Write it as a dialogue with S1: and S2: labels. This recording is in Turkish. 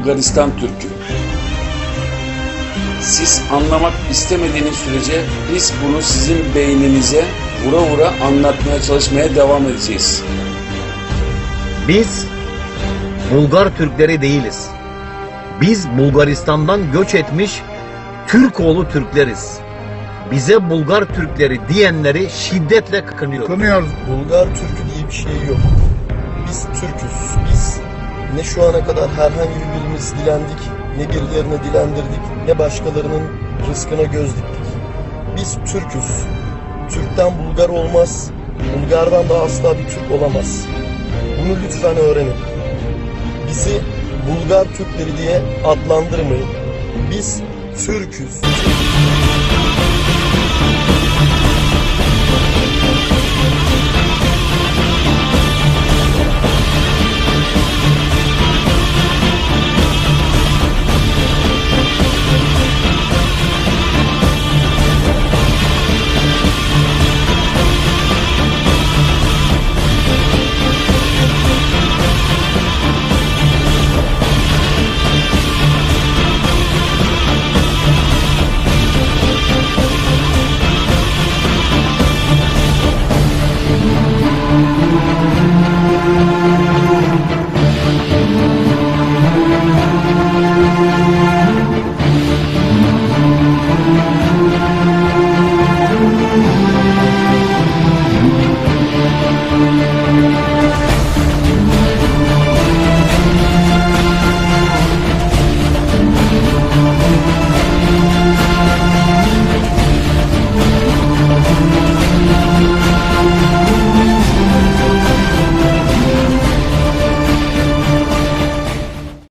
S1: Bulgaristan Türk'ü. Siz anlamak istemediğiniz sürece biz bunu sizin beyninize vura vura anlatmaya çalışmaya devam edeceğiz.
S2: Biz Bulgar Türkleri değiliz. Biz Bulgaristan'dan göç etmiş Türkoğlu Türkleriz. Bize Bulgar Türkleri diyenleri şiddetle kınıyoruz.
S3: Kınıyoruz.
S4: Bulgar Türk'ü diye bir şey yok. Biz Türk'üz. Biz ne şu ana kadar herhangi bir birimiz dilendik, ne birilerine dilendirdik, ne başkalarının rızkına göz diktik. Biz Türk'üz. Türk'ten Bulgar olmaz, Bulgar'dan da asla bir Türk olamaz. Bunu lütfen öğrenin. Bizi Bulgar Türkleri diye adlandırmayın. Biz Türk'üz.